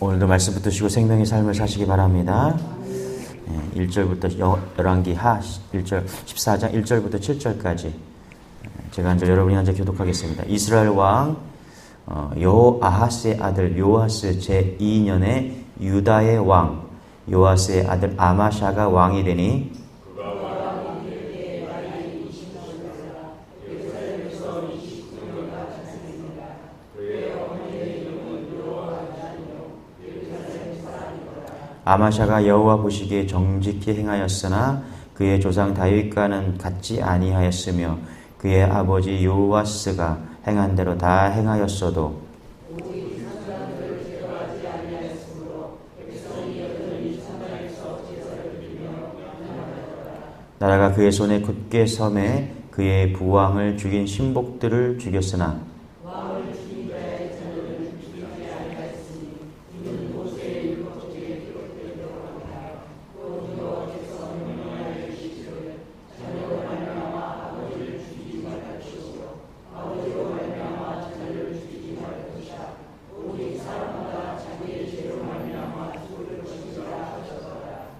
오늘도 말씀 붙드시고 생명의 삶을 사시기 바랍니다. 1절부터 열왕기 하 1절 14장 1절부터 7절까지 제가 한절 여러분이 한절 교독하겠습니다. 이스라엘 왕 어, 요아하스의 아들 요아스 제2년에 유다의 왕 요아스의 아들 아마샤가 왕이 되니 아마샤가 여호와 보시기에 정직히 행하였으나 그의 조상 다윗과는 같지 아니하였으며 그의 아버지 요아스가 행한 대로 다 행하였어도 나라가 그의 손에 굳게 섬에 그의 부왕을 죽인 신복들을 죽였으나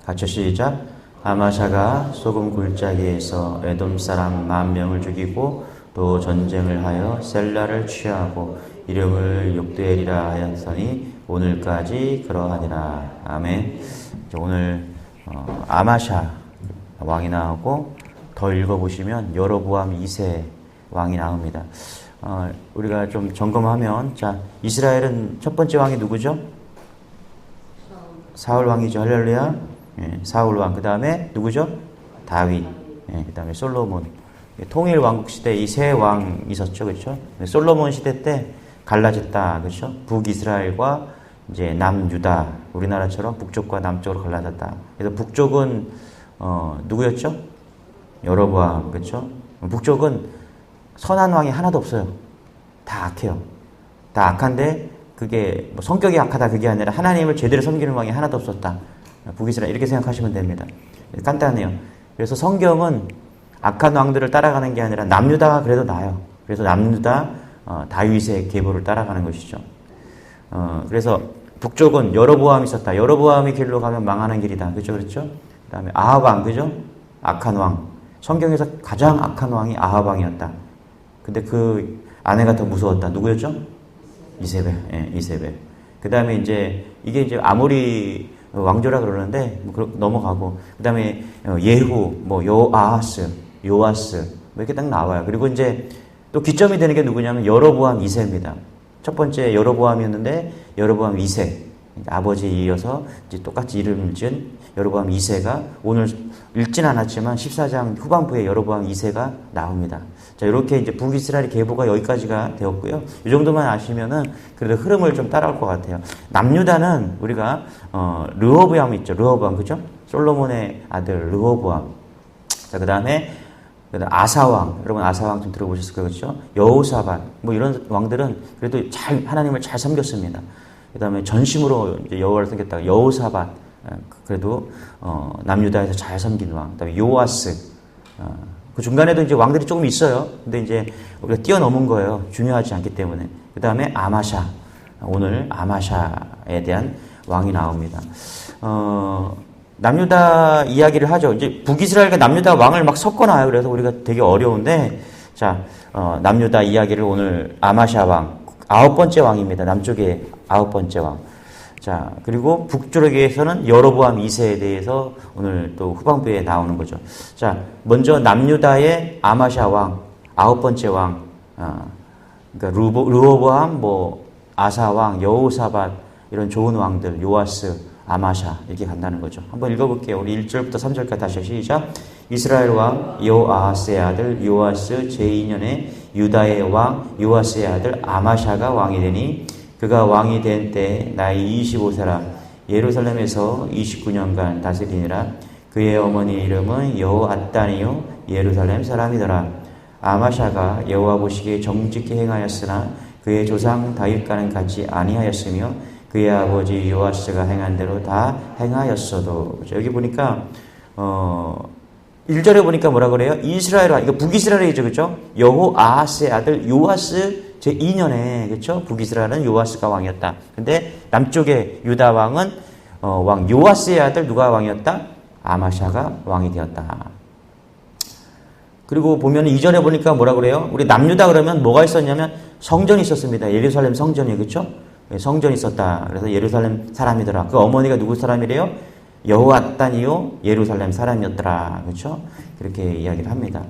같이 시작. 아마샤가 소금 굴짜기에서 에돔 사람 만 명을 죽이고 또 전쟁을 하여 셀라를 취하고 이름을 욕되리라 하였더니 오늘까지 그러하니라. 아멘. 오늘 어, 아마샤 왕이 나오고 더 읽어보시면 여로보암 2세 왕이 나옵니다. 어, 우리가 좀 점검하면 자 이스라엘은 첫 번째 왕이 누구죠? 사울 왕이죠. 할렐루야. 예, 사울 왕. 그 다음에 누구죠? 다윗. 예, 그 다음에 솔로몬. 예, 통일 왕국 시대 이 세 왕 있었죠. 그렇죠? 솔로몬 시대 때 갈라졌다. 그렇죠? 북 이스라엘과 이제 남 유다. 우리나라처럼 북쪽과 남쪽으로 갈라졌다. 그래서 북쪽은 어, 누구였죠? 여로보암. 그렇죠? 북쪽은 선한 왕이 하나도 없어요. 다 악해요. 다 악한데 그게 뭐 성격이 악하다 그게 아니라 하나님을 제대로 섬기는 왕이 하나도 없었다. 북이스라엘 이렇게 생각하시면 됩니다. 간단해요. 그래서 성경은 악한 왕들을 따라가는 게 아니라 남유다가 그래도 나아요. 그래서 남유다 어, 다윗의 계보를 따라가는 것이죠. 어, 그래서 북쪽은 여로보암이 있었다. 여로보암이 길로 가면 망하는 길이다. 그죠, 그렇죠? 그다음에 왕, 그죠? 악한 왕. 성경에서 가장 악한 왕이 아합 왕이었다. 근데 그 아내가 더 무서웠다. 누구였죠? 이세벨. 예, 이세벨. 그 다음에 이제 이게 이제 아무리 왕조라 그러는데 뭐 넘어가고 그다음에 예후, 뭐 요아하스, 요아스 뭐 이렇게 딱 나와요. 그리고 이제 또 기점이 되는 게 누구냐면 여로보암 2세입니다. 첫 번째 여로보암이었는데 여로보암 2세 아버지에 이어서 이제 똑같이 이름을 지은 여로보암 2세가 오늘 읽진 않았지만 14장 후반부에 여로보암 2세가 나옵니다. 자, 이렇게 이제 북이스라엘 계보가 여기까지가 되었고요. 이 정도만 아시면은 그래도 흐름을 좀 따라올 것 같아요. 남유다는 우리가 어, 르호보암 있죠. 르호보암 그죠? 솔로몬의 아들 르호보암. 자, 그다음에 아사왕, 여러분 아사왕 좀 들어보셨을 그렇죠? 여호사밧, 뭐 이런 왕들은 그래도 잘 하나님을 잘 섬겼습니다. 그 다음에 전심으로 이제 여호와를 섬겼다가 여호사밧, 그래도 어, 남유다에서 잘 섬긴 왕. 그다음에 요아스, 어, 그 중간에도 이제 왕들이 조금 있어요. 근데 이제 우리가 뛰어넘은 거예요. 중요하지 않기 때문에. 그 다음에 아마샤. 오늘 아마샤에 대한 왕이 나옵니다. 어, 남유다 이야기를 하죠. 이제 북이스라엘과 남유다 왕을 막 섞어놔요. 그래서 우리가 되게 어려운데, 자, 어, 남유다 이야기를 오늘 아마샤 왕, 아홉 번째 왕입니다. 남쪽의 아홉 번째 왕. 자, 그리고 북쪽에서는 여로보암 2세에 대해서 오늘 또 후반부에 나오는 거죠. 자, 먼저 남유다의 아마샤 왕, 아홉 번째 왕, 어, 그러니까 루보, 르호보암, 뭐 아사 왕, 여호사밧 이런 좋은 왕들, 요아스, 아마샤 이렇게 간다는 거죠. 한번 읽어볼게요. 우리 1절부터 3절까지 다시 시작. 이스라엘 왕 요아하스의 아들 요아스 제2년에 유다의 왕 요아스의 아들 아마샤가 왕이 되니 그가 왕이 된 때 나이 25세라 예루살렘에서 29년간 다스리니라 그의 어머니 이름은 여호아따니요 예루살렘 사람이더라 아마샤가 여호와 보시기에 정직히 행하였으나 그의 조상 다윗과는 같이 아니하였으며 그의 아버지 요아스가 행한 대로 다 행하였어도 여기 보니까 어 1절에 보니까 뭐라 그래요? 이스라엘 이거 북이스라엘이죠. 그죠? 여호아하스의 아들 요아스 제 2년에 그렇죠? 북이스라엘은 요아스가 왕이었다. 근데 남쪽에 유다 왕은 어, 왕 요아스의 아들 누가 왕이었다? 아마샤가 왕이 되었다. 그리고 보면 이전에 보니까 뭐라 그래요? 우리 남유다 그러면 뭐가 있었냐면 성전이 있었습니다. 예루살렘 성전이 그렇죠? 성전이 있었다. 그래서 예루살렘 사람이더라. 그 어머니가 누구 사람이래요? 여호와단이요 예루살렘 사람이었더라. 그렇죠? 그렇게 이야기를 합니다.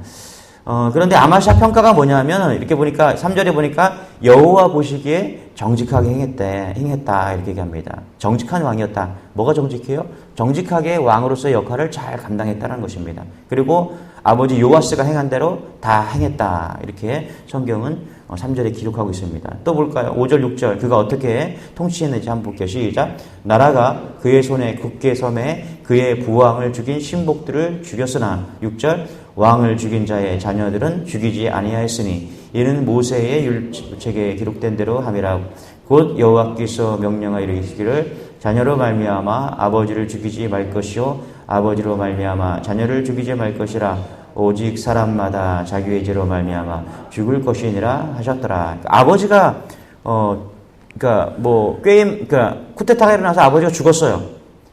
어, 그런데 아마샤 평가가 뭐냐면 이렇게 보니까 3절에 보니까 여호와 보시기에 정직하게 행했대. 행했다. 이렇게 얘기합니다. 정직한 왕이었다. 뭐가 정직해요? 정직하게 왕으로서의 역할을 잘 감당했다는 것입니다. 그리고 아버지 요아스가 행한 대로 다 행했다. 이렇게 성경은 3절에 어, 기록하고 있습니다. 또 볼까요? 5절, 6절. 그가 어떻게 통치했는지 한번 볼게요. 시작. 나라가 그의 손에 굳게 섬에 그의 부왕을 죽인 신복들을 죽였으나 6절. 왕을 죽인 자의 자녀들은 죽이지 아니하였으니 이는 모세의 율책에 기록된 대로 함이라. 곧 여호와께서 명령하여 이르시기를 자녀로 말미암아 아버지를 죽이지 말 것이요 아버지로 말미암아 자녀를 죽이지 말 것이라 오직 사람마다 자기의 죄로 말미암아 죽을 것이니라 하셨더라. 그러니까 아버지가 어 그러니까 뭐 게임 그러니까 쿠데타가 일어나서 아버지가 죽었어요.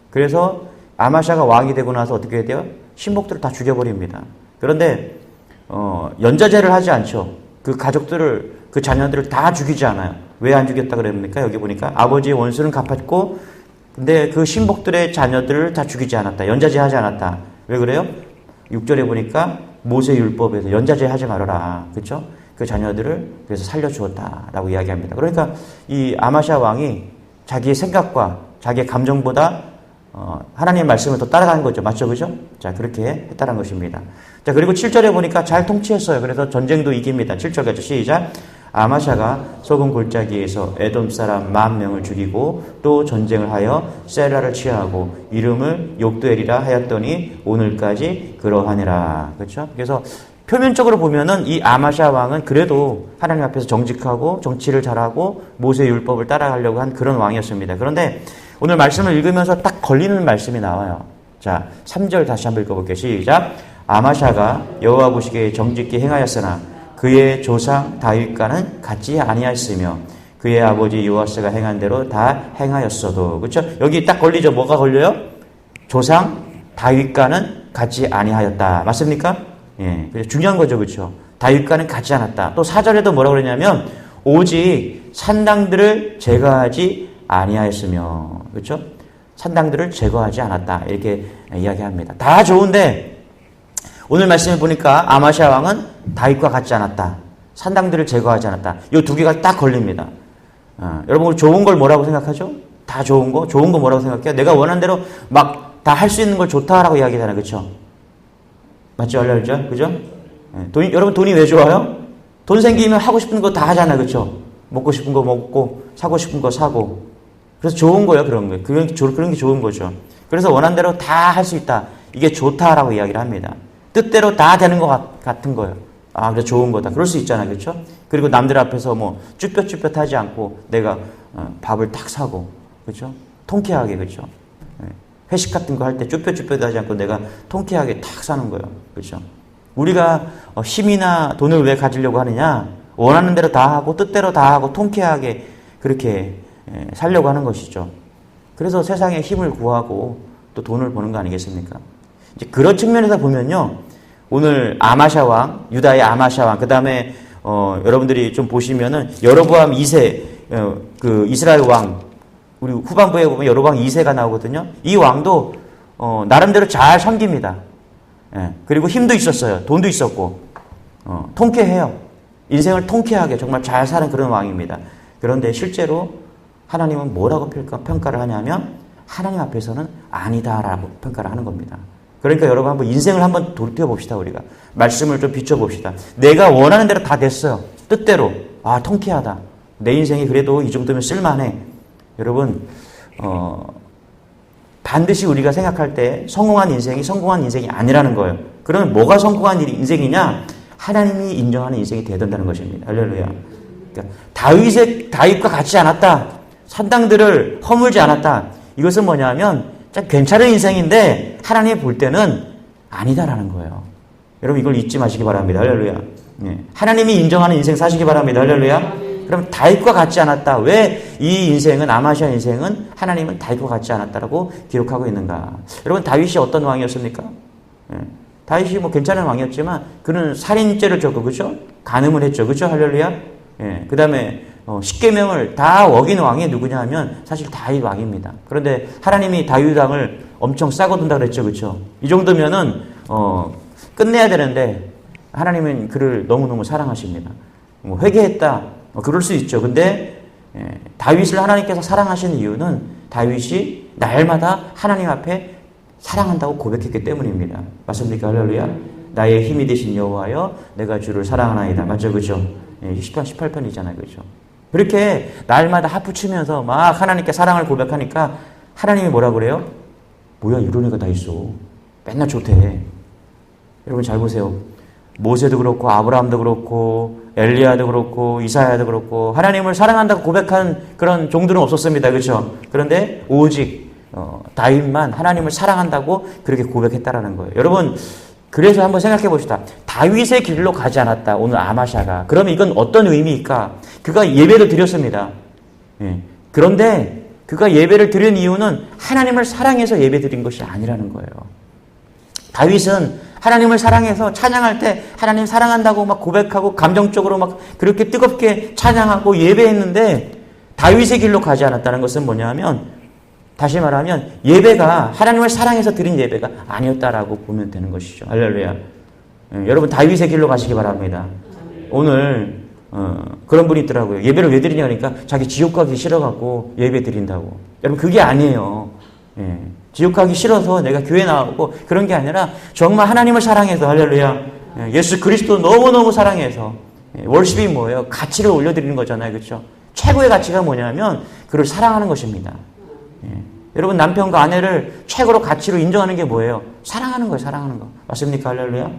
그래서 아마샤가 왕이 되고 나서 어떻게 돼요? 신복들을 다 죽여버립니다. 그런데 어 연자제를 하지 않죠. 그 가족들을 그 자녀들을 다 죽이지 않아요. 왜 안 죽였다 그럽니까? 여기 보니까 아버지의 원수는 갚았고 근데 그 신복들의 자녀들을 다 죽이지 않았다. 연자제 하지 않았다. 왜 그래요? 6절에 보니까 모세 율법에서 연자제 하지 말아라. 그렇죠? 그 자녀들을 그래서 살려 주었다라고 이야기합니다. 그러니까 이 아마샤 왕이 자기의 생각과 자기의 감정보다 어, 하나님의 말씀을 더 따라가는 거죠. 맞죠? 그죠? 자, 그렇게 했다는 것입니다. 자, 그리고 7절에 보니까 잘 통치했어요. 그래서 전쟁도 이깁니다. 7절까지 시작. 아마샤가 소금 골짜기에서 에돔 사람 만 명을 죽이고 또 전쟁을 하여 셀라를 취하고 이름을 욕두엘이라 하였더니 오늘까지 그러하니라. 그렇죠? 그래서 표면적으로 보면은 이 아마샤 왕은 그래도 하나님 앞에서 정직하고 정치를 잘하고 모세 율법을 따라가려고 한 그런 왕이었습니다. 그런데 오늘 말씀을 읽으면서 딱 걸리는 말씀이 나와요. 자, 3절 다시 한번 읽어볼게요. 시작. 아마샤가 여호와 보시기에 정직히 행하였으나 그의 조상 다윗과는 같지 아니하였으며 그의 아버지 요아스가 행한 대로 다 행하였어도 그렇죠? 여기 딱 걸리죠. 뭐가 걸려요? 조상 다윗과는 같지 아니하였다. 맞습니까? 예. 중요한 거죠. 그렇죠? 다윗과는 같지 않았다. 또 사절에도 뭐라 그러냐면 오직 산당들을 제거하지 아니하였으며 그렇죠? 산당들을 제거하지 않았다. 이렇게 이야기합니다. 다 좋은데 오늘 말씀을 보니까 아마샤 왕은 다윗과 같지 않았다. 산당들을 제거하지 않았다. 이 두 개가 딱 걸립니다. 어, 여러분 좋은 걸 뭐라고 생각하죠? 다 좋은 거? 좋은 거 뭐라고 생각해요? 내가 원하는 대로 막 다 할 수 있는 걸 좋다라고 이야기하잖아요. 그렇죠? 맞죠? 알죠? 그죠? 네. 돈이, 여러분 돈이 왜 좋아요? 돈 생기면 하고 싶은 거 다 하잖아요. 그렇죠? 먹고 싶은 거 먹고 사고 싶은 거 사고 그래서 좋은 거예요. 그런 거 그런, 그런 게 좋은 거죠. 그래서 원하는 대로 다 할 수 있다. 이게 좋다라고 이야기를 합니다. 뜻대로 다 되는 것 같, 은 거예요. 아, 그래 좋은 거다. 그럴 수 있잖아요. 그렇죠? 그리고 남들 앞에서 뭐 쭈뼛쭈뼛 하지 않고 내가 어, 밥을 탁 사고 그렇죠? 통쾌하게 그렇죠? 네. 회식 같은 거 할 때 쭈뼛쭈뼛 하지 않고 내가 통쾌하게 탁 사는 거예요. 그렇죠? 우리가 어, 힘이나 돈을 왜 가지려고 하느냐? 원하는 대로 다 하고 뜻대로 다 하고 통쾌하게 그렇게 예, 살려고 하는 것이죠. 그래서 세상에 힘을 구하고 또 돈을 버는 거 아니겠습니까? 이제 그런 측면에서 보면요. 오늘 아마샤 왕, 유다의 아마샤 왕, 그 다음에 어, 여러분들이 좀 보시면은 여로보암 2세, 어, 그 이스라엘 왕, 우리 후반부에 보면 여로보암 2세가 나오거든요. 이 왕도 어, 나름대로 잘 섬깁니다. 예, 그리고 힘도 있었어요. 돈도 있었고, 어, 통쾌해요. 인생을 통쾌하게 정말 잘 사는 그런 왕입니다. 그런데 실제로 하나님은 뭐라고 평가를 하냐면 하나님 앞에서는 아니다라고 평가를 하는 겁니다. 그러니까 여러분 한번 인생을 한번 돌이켜 봅시다 우리가 말씀을 좀 비춰 봅시다. 내가 원하는 대로 다 됐어요. 뜻대로 아 통쾌하다. 내 인생이 그래도 이 정도면 쓸만해. 여러분 어, 반드시 우리가 생각할 때 성공한 인생이 성공한 인생이 아니라는 거예요. 그러면 뭐가 성공한 인생이냐? 하나님이 인정하는 인생이 되야 된다는 것입니다. 할렐루야. 그러니까 다윗의 다윗과 같지 않았다. 산당들을 허물지 않았다. 이것은 뭐냐면 괜찮은 인생인데 하나님 볼 때는 아니다라는 거예요. 여러분 이걸 잊지 마시기 바랍니다. 할렐루야. 네. 하나님이 인정하는 인생 사시기 바랍니다. 할렐루야. 그럼 다윗과 같지 않았다. 왜 이 인생은 아마시아 인생은 하나님은 다윗과 같지 않았다라고 기록하고 있는가? 여러분 다윗이 어떤 왕이었습니까? 예. 다윗이 뭐 괜찮은 왕이었지만 그는 살인죄를 졌고 그죠? 간음을 했죠. 그죠? 할렐루야. 예. 그다음에 어, 십계명을 다 어긴 왕이 누구냐 하면 사실 다윗 왕입니다. 그런데 하나님이 다윗 왕을 엄청 싸거둔다 그랬죠. 그렇죠? 이 정도면은 어, 끝내야 되는데 하나님은 그를 너무너무 사랑하십니다. 뭐 회개했다. 뭐 그럴 수 있죠. 근데 예, 다윗을 하나님께서 사랑하시는 이유는 다윗이 날마다 하나님 앞에 사랑한다고 고백했기 때문입니다. 맞습니까? 할렐루야. 나의 힘이 되신 여호와여 내가 주를 사랑하나이다. 맞죠? 그죠? 예, 10편 18편이잖아요. 그죠? 그렇게 날마다 하프 치면서 막 하나님께 사랑을 고백하니까 하나님이 뭐라 그래요? 뭐야 이런 애가 다 있어. 맨날 좋대. 여러분 잘 보세요. 모세도 그렇고 아브라함도 그렇고 엘리야도 그렇고 이사야도 그렇고 하나님을 사랑한다고 고백한 그런 종들은 없었습니다. 그렇죠? 그런데 오직 어, 다윗만 하나님을 사랑한다고 그렇게 고백했다라는 거예요. 여러분 그래서 한번 생각해 봅시다. 다윗의 길로 가지 않았다. 오늘 아마샤가. 그러면 이건 어떤 의미일까? 그가 예배를 드렸습니다. 예. 그런데 그가 예배를 드린 이유는 하나님을 사랑해서 예배 드린 것이 아니라는 거예요. 다윗은 하나님을 사랑해서 찬양할 때 하나님 사랑한다고 막 고백하고 감정적으로 막 그렇게 뜨겁게 찬양하고 예배했는데 다윗의 길로 가지 않았다는 것은 뭐냐면 다시 말하면 예배가 하나님을 사랑해서 드린 예배가 아니었다라고 보면 되는 것이죠. 할렐루야. 예, 여러분 다윗의 길로 가시기 바랍니다. 오늘 어, 그런 분이 있더라고요. 예배를 왜 드리냐 그러니까 자기 지옥 가기 싫어갖고 예배 드린다고. 여러분 그게 아니에요. 예. 지옥 가기 싫어서 내가 교회 나오고 그런 게 아니라 정말 하나님을 사랑해서 할렐루야. 예. 예수 그리스도 너무너무 사랑해서 예. 월십이 뭐예요? 가치를 올려드리는 거잖아요. 그렇죠? 최고의 가치가 뭐냐면 그를 사랑하는 것입니다. 예. 여러분 남편과 아내를 최고로 가치로 인정하는 게 뭐예요? 사랑하는 거예요. 사랑하는 거. 맞습니까? 할렐루야.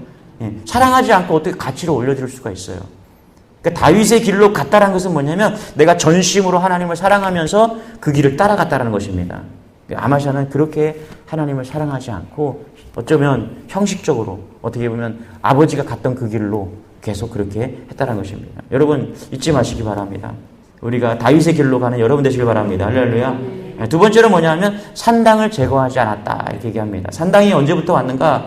예. 사랑하지 않고 어떻게 가치를 올려드릴 수가 있어요? 그러니까 다윗의 길로 갔다라는 것은 뭐냐면 내가 전심으로 하나님을 사랑하면서 그 길을 따라갔다라는 것입니다. 그러니까 아마샤는 그렇게 하나님을 사랑하지 않고 어쩌면 형식적으로 어떻게 보면 아버지가 갔던 그 길로 계속 그렇게 했다는 것입니다. 여러분 잊지 마시기 바랍니다. 우리가 다윗의 길로 가는 여러분 되시길 바랍니다. 할렐루야. 두 번째로 뭐냐면 산당을 제거하지 않았다 이렇게 얘기합니다. 산당이 언제부터 왔는가?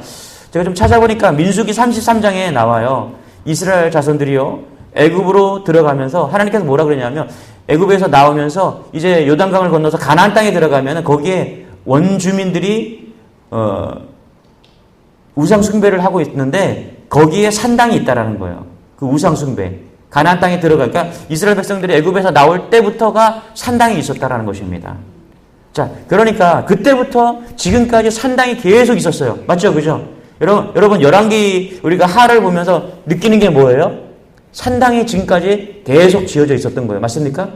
제가 좀 찾아보니까 민수기 33장에 나와요. 이스라엘 자손들이요 애굽으로 들어가면서 하나님께서 뭐라 그러냐면 애굽에서 나오면서 이제 요단강을 건너서 가나안 땅에 들어가면 거기에 원주민들이 어, 우상 숭배를 하고 있는데 거기에 산당이 있다라는 거예요. 그 우상 숭배. 가나안 땅에 들어가니까 이스라엘 백성들이 애굽에서 나올 때부터가 산당이 있었다라는 것입니다. 자, 그러니까 그때부터 지금까지 산당이 계속 있었어요. 맞죠? 그죠? 여러분, 여러분 열왕기 우리가 하를 보면서 느끼는 게 뭐예요? 산당이 지금까지 계속 지어져 있었던 거예요. 맞습니까?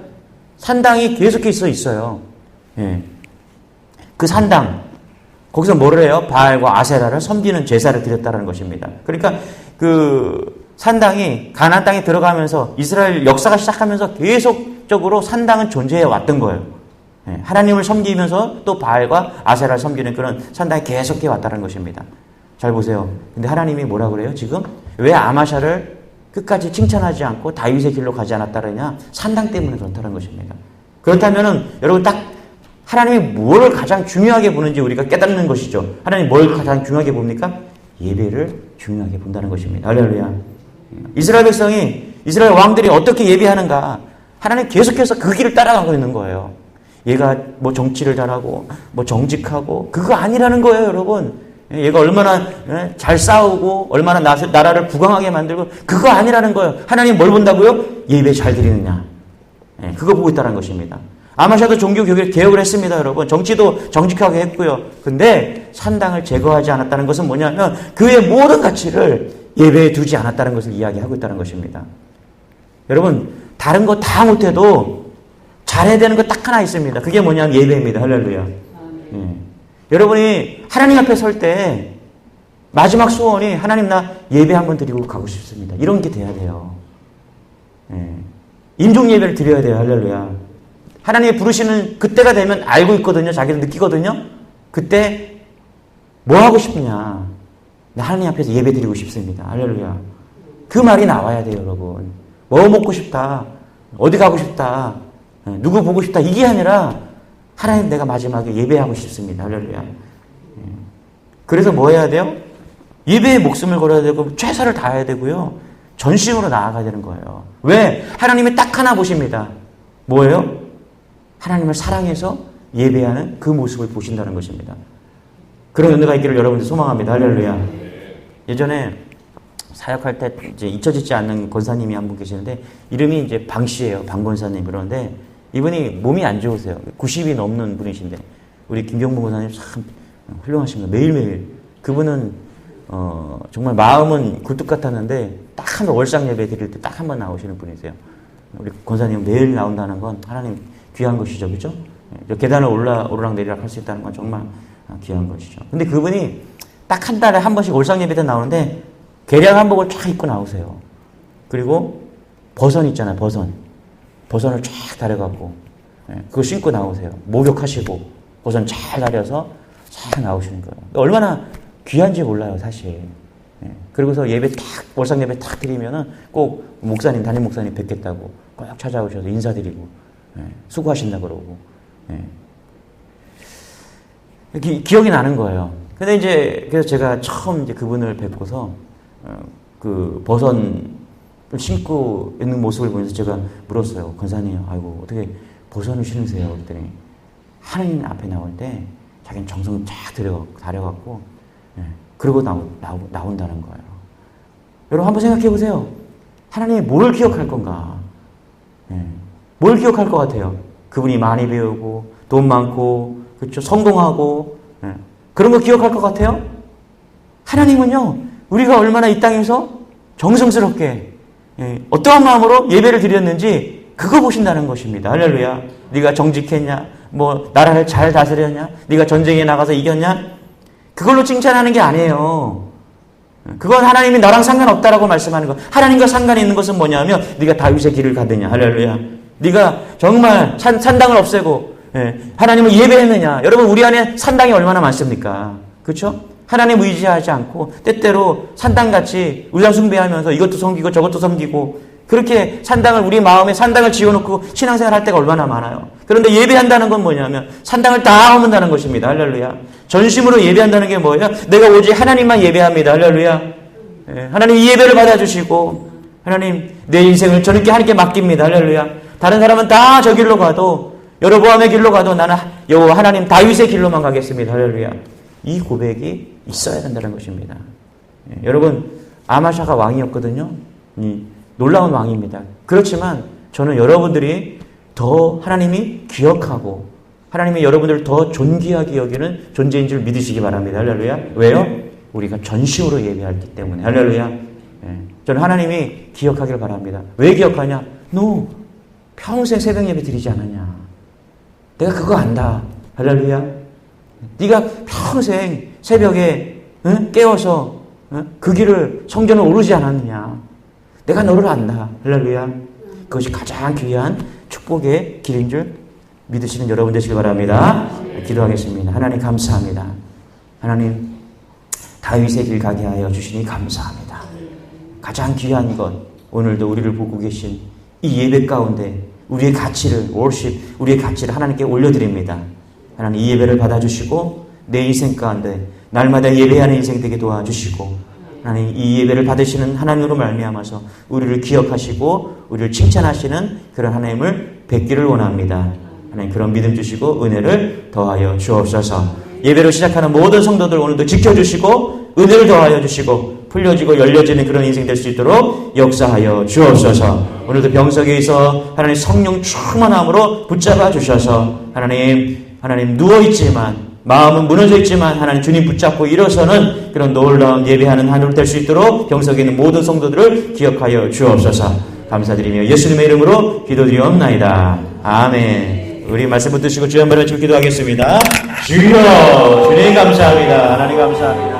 산당이 계속해서 있어요. 예. 그 산당 거기서 뭐를 해요? 바알과 아세라를 섬기는 제사를 드렸다는 것입니다. 그러니까 그 산당이 가나안 땅에 들어가면서 이스라엘 역사가 시작하면서 계속적으로 산당은 존재해 왔던 거예요. 예. 하나님을 섬기면서 또 바알과 아세라를 섬기는 그런 산당이 계속해 왔다는 것입니다. 잘 보세요. 근데 하나님이 뭐라 그래요? 지금 왜 아마샤를 끝까지 칭찬하지 않고 다윗의 길로 가지 않았다느냐? 산당 때문에 그렇다는 것입니다. 그렇다면은 여러분 딱 하나님이 뭘 가장 중요하게 보는지 우리가 깨닫는 것이죠. 하나님 뭘 가장 중요하게 봅니까? 예배를 중요하게 본다는 것입니다. 할렐루야. 이스라엘 백성이 이스라엘 왕들이 어떻게 예배하는가? 하나님 계속해서 그 길을 따라가고 있는 거예요. 얘가 뭐 정치를 잘하고 뭐 정직하고 그거 아니라는 거예요, 여러분. 얘가 얼마나 예, 잘 싸우고 얼마나 나라를 부강하게 만들고 그거 아니라는 거예요. 하나님 뭘 본다고요? 예배 잘 드리느냐. 예, 그거 보고 있다는 것입니다. 아마샤도 종교 개혁을 했습니다, 여러분. 정치도 정직하게 했고요. 근데 산당을 제거하지 않았다는 것은 뭐냐면 그의 모든 가치를 예배에 두지 않았다는 것을 이야기하고 있다는 것입니다. 여러분, 다른 거 다 못해도 잘해야 되는 거 딱 하나 있습니다. 그게 뭐냐면 예배입니다. 할렐루야. 예. 여러분이 하나님 앞에 설 때 마지막 소원이 하나님 나 예배 한번 드리고 가고 싶습니다. 이런 게 돼야 돼요. 예. 임종 예배를 드려야 돼요. 할렐루야. 하나님이 부르시는 그때가 되면 알고 있거든요. 자기를 느끼거든요. 그때 뭐 하고 싶냐? 나 하나님 앞에서 예배 드리고 싶습니다. 할렐루야. 그 말이 나와야 돼요, 여러분. 뭐 먹고 싶다. 어디 가고 싶다. 예, 누구 보고 싶다. 이게 아니라 하나님 내가 마지막에 예배하고 싶습니다. 할렐루야. 예. 그래서 뭐 해야 돼요? 예배에 목숨을 걸어야 되고 최선을 다해야 되고요. 전심으로 나아가야 되는 거예요. 왜? 하나님이 딱 하나 보십니다. 뭐예요? 하나님을 사랑해서 예배하는 그 모습을 보신다는 것입니다. 그런 은혜가 있기를 여러분들 소망합니다. 할렐루야. 예전에 사역할 때 이제 잊혀지지 않는 권사님이 한 분 계시는데 이름이 이제 방 씨예요. 방 권사님 그런데 이분이 몸이 안 좋으세요. 90이 넘는 분이신데 우리 김경문 권사님 참 훌륭하십니다. 매일매일 그분은 어, 정말 마음은 굴뚝 같았는데 딱 한 번 월상 예배 드릴 때 딱 한 번 나오시는 분이세요. 우리 권사님 매일 나온다는 건 하나님 귀한 것이죠. 그죠? 계단을 올라, 오르락 내리락 할 수 있다는 건 정말 귀한 것이죠. 근데 그분이 딱 한 달에 한 번씩 올상 예배 때 나오는데 계량 한복을 쫙 입고 나오세요. 그리고 버선 있잖아요. 버선. 버선을 쫙 다려갖고 예, 그거 신고 나오세요. 목욕하시고 버선 잘 다려서 잘 나오시는 거예요. 얼마나 귀한지 몰라요, 사실. 예, 그리고서 예배 탁, 월상 예배 탁 드리면은 꼭 목사님, 담임 목사님 뵙겠다고 꼭 찾아오셔서 인사드리고, 예, 수고하신다 그러고, 예. 기, 기억이 나는 거예요. 근데 이제, 그래서 제가 처음 이제 그분을 뵙고서, 어, 그 버선을 신고 있는 모습을 보면서 제가 물었어요. 권사님, 아이고, 어떻게 버선을 신으세요? 그랬더니, 하나님 앞에 나올 때 자기는 정성 쫙 들여, 다려갖고, 예, 그러고 나오, 나오, 나온다는 거예요. 여러분 한번 생각해 보세요. 하나님이 뭘 기억할 건가? 예, 뭘 기억할 것 같아요? 그분이 많이 배우고, 돈 많고, 그렇죠? 성공하고, 예, 그런 거 기억할 것 같아요? 하나님은요, 우리가 얼마나 이 땅에서 정성스럽게 예, 어떠한 마음으로 예배를 드렸는지 그거 보신다는 것입니다. 할렐루야. 네가 정직했냐? 뭐 나라를 잘 다스렸냐? 네가 전쟁에 나가서 이겼냐? 그걸로 칭찬하는 게 아니에요. 그건 하나님이 나랑 상관없다라고 말씀하는 거. 하나님과 상관이 있는 것은 뭐냐면 네가 다윗의 길을 가느냐. 할렐루야. 네가 정말 산, 산당을 없애고 예, 하나님을 예배했느냐. 여러분 우리 안에 산당이 얼마나 많습니까? 그렇죠? 하나님 의지하지 않고 때때로 산당같이 의상 숭배하면서 이것도 섬기고 저것도 섬기고 그렇게 산당을 우리 마음에 산당을 지어놓고 신앙생활 할 때가 얼마나 많아요. 그런데 예배한다는 건 뭐냐면 산당을 다 허문다는 것입니다. 할렐루야. 전심으로 예배한다는 게 뭐예요? 내가 오직 하나님만 예배합니다. 할렐루야. 예, 하나님 이 예배를 받아주시고 하나님 내 인생을 저는께 하나님께 맡깁니다. 할렐루야. 다른 사람은 다 저 길로 가도 여러보암의 길로 가도 나는 여호와 하나님 다윗의 길로만 가겠습니다. 할렐루야. 이 고백이 있어야 된다는 것입니다. 예, 여러분 아마샤가 왕이었거든요. 이, 놀라운 왕입니다. 그렇지만 저는 여러분들이 더 하나님이 기억하고 하나님이 여러분들을 더 존귀하게 여기는 존재인 줄 믿으시기 바랍니다. 할렐루야. 왜요? 우리가 전심으로 예배하기 때문에. 할렐루야. 예. 저는 하나님이 기억하기를 바랍니다. 왜 기억하냐? 너 평생 새벽 예배 드리지 않았냐? 내가 그거 안다. 할렐루야. 네가 평생 새벽에 응? 깨워서 응? 그 길을 성전을 오르지 않았느냐? 내가 너를 안다. 할렐루야. 그것이 가장 귀한 축복의 길인 줄 믿으시는 여러분 되시길 바랍니다. 기도하겠습니다. 하나님 감사합니다. 하나님 다윗의 길 가게 하여 주시니 감사합니다. 가장 귀한 것 오늘도 우리를 보고 계신 이 예배 가운데 우리의 가치를 월십 우리의 가치를 하나님께 올려드립니다. 하나님 이 예배를 받아주시고 내 인생 가운데 날마다 예배하는 인생 되게 도와주시고 하나님 이 예배를 받으시는 하나님으로 말미암아서 우리를 기억하시고 우리를 칭찬하시는 그런 하나님을 뵙기를 원합니다. 하나님 그런 믿음 주시고 은혜를 더하여 주옵소서. 예배를 시작하는 모든 성도들 오늘도 지켜주시고 은혜를 더하여 주시고 풀려지고 열려지는 그런 인생 될 수 있도록 역사하여 주옵소서. 오늘도 병석에서 하나님 성령 충만함으로 붙잡아 주셔서 하나님 하나님 누워 있지만 마음은 무너져 있지만 하나님 주님 붙잡고 일어서는 그런 놀라운 예배하는 하늘 될 수 있도록 병석에 있는 모든 성도들을 기억하여 주옵소서. 감사드리며 예수님의 이름으로 기도드리옵나이다. 아멘. 우리 말씀 붙드시고 주여 한번 주 기도하겠습니다. 주여 주님 감사합니다. 하나님 감사합니다.